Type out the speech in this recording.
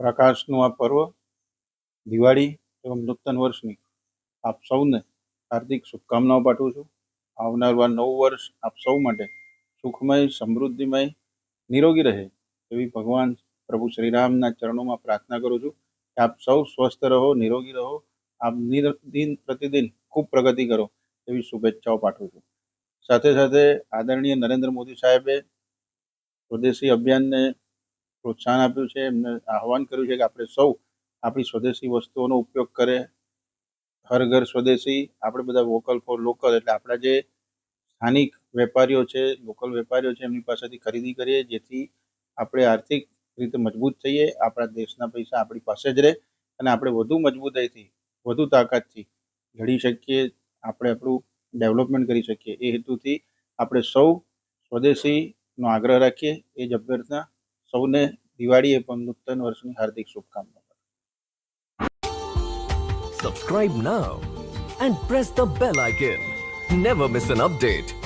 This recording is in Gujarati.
પ્રકાશનું આ પર્વ દિવાળી એવું નૂતન વર્ષની આપ સૌને હાર્દિક શુભકામનાઓ પાઠવું છું. આવનાર નવું વર્ષ આપ સૌ માટે સુખમય, સમૃદ્ધિમય, નિરોગી રહે એવી ભગવાન પ્રભુ શ્રીરામના ચરણોમાં પ્રાર્થના કરું છું કે આપ સૌ સ્વસ્થ રહો, નિરોગી રહો. આપ દિન પ્રતિદિન ખૂબ પ્રગતિ કરો એવી શુભેચ્છાઓ પાઠવું છું. સાથે સાથે આદરણીય નરેન્દ્ર મોદી સાહેબે સ્વદેશી અભિયાનને પ્રોત્સાહન આપ્યું છે, એમને આહવાન કર્યું છે કે આપણે સૌ આપણી સ્વદેશી વસ્તુઓનો ઉપયોગ કરે. હર ઘર સ્વદેશી, આપણે બધા વોકલ ફોર લોકલ, એટલે આપણા જે સ્થાનિક વેપારીઓ છે, લોકલ વેપારીઓ છે, એમની પાસેથી ખરીદી કરીએ, જેથી આપણે આર્થિક રીતે મજબૂત થઈએ, આપણા દેશના પૈસા આપણી પાસે જ રહે અને આપણે વધુ મજબૂતાઈથી, વધુ તાકાતથી લડી શકીએ, આપણે આપણું ડેવલપમેન્ટ કરી શકીએ. એ હેતુથી આપણે સૌ સ્વદેશીનો આગ્રહ રાખીએ, એ જ અભ્યર્થના સૌને દિવાળી એવં નૂતન વર્ષની હાર્દિક શુભકામનાઓ Subscribe now and press the bell icon. Never miss an update.